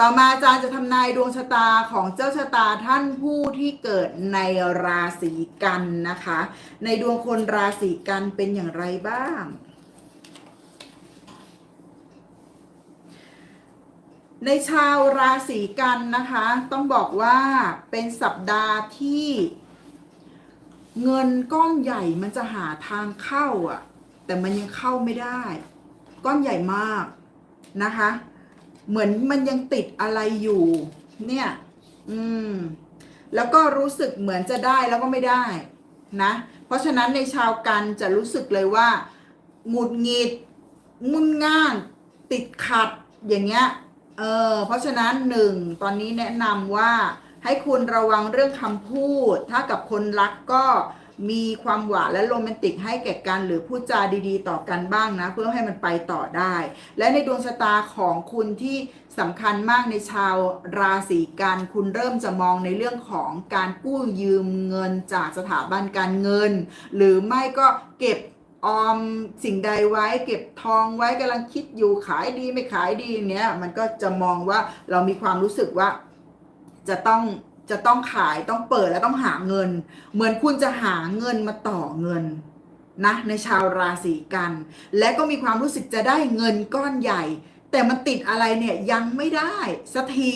ต่อมาอาจารย์จะทำนายดวงชะตาของเจ้าชะตาท่านผู้ที่เกิดในราศีกันนะคะ ในดวงคนราศีกันเป็นอย่างไรบ้าง ในชาวราศีกันนะคะ ต้องบอกว่าเป็นสัปดาห์ที่ เงินก้อนใหญ่มันจะหาทางเข้าอะแต่มันยังเข้าไม่ได้ ก้อนใหญ่มากนะคะ เหมือนมันยังติดอะไรอยู่ เนี่ย อืม แล้วก็รู้สึกเหมือนจะได้แล้วก็ไม่ได้ นะ เพราะฉะนั้นในชาวกันจะรู้สึกเลยว่าหงุดหงิดงุนง่านติดขัดอย่างเงี้ย เออ เพราะฉะนั้นหนึ่งตอนนี้แนะนำว่าให้คุณระวังเรื่องคำพูด ถ้ากับคนรักก็ มีความหวานและโรแมนติกให้แก่กัน หรือพูดจาดีๆ ต่อกันบ้างนะ เพื่อให้มันไปต่อได้ และในดวงชะตาของคุณที่สำคัญมากในชาวราศีกันคุณเริ่มจะมองในเรื่องของการกู้ยืมเงินจากสถาบันการเงิน หรือไม่ก็เก็บออมสิ่งใดไว้เก็บทองไว้กำลังคิดอยู่ขายดีไม่ขายดีเนี้ยมันก็จะมองว่าเรามีความรู้สึกว่าจะต้อง จะต้องขายต้องเปิดแล้วต้องหาเงิน เหมือนคุณจะหาเงินมาต่อเงินนะในชาวราศีกัน และก็มีความรู้สึกจะได้เงินก้อนใหญ่ แต่มันติดอะไรเนี่ยยังไม่ได้สักที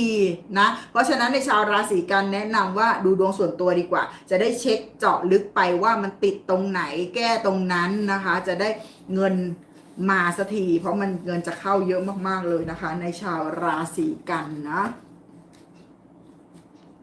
นะเพราะฉะนั้นในชาวราศีกันแนะนำว่าดูดวงส่วนตัวดีกว่า จะได้เช็คเจาะลึกไปว่ามันติดตรงไหนแก้ตรงนั้นนะคะ จะได้เงินมาสักทีเพราะมันเงินจะเข้าเยอะมากๆเลยนะคะ ในชาวราศีกันนะ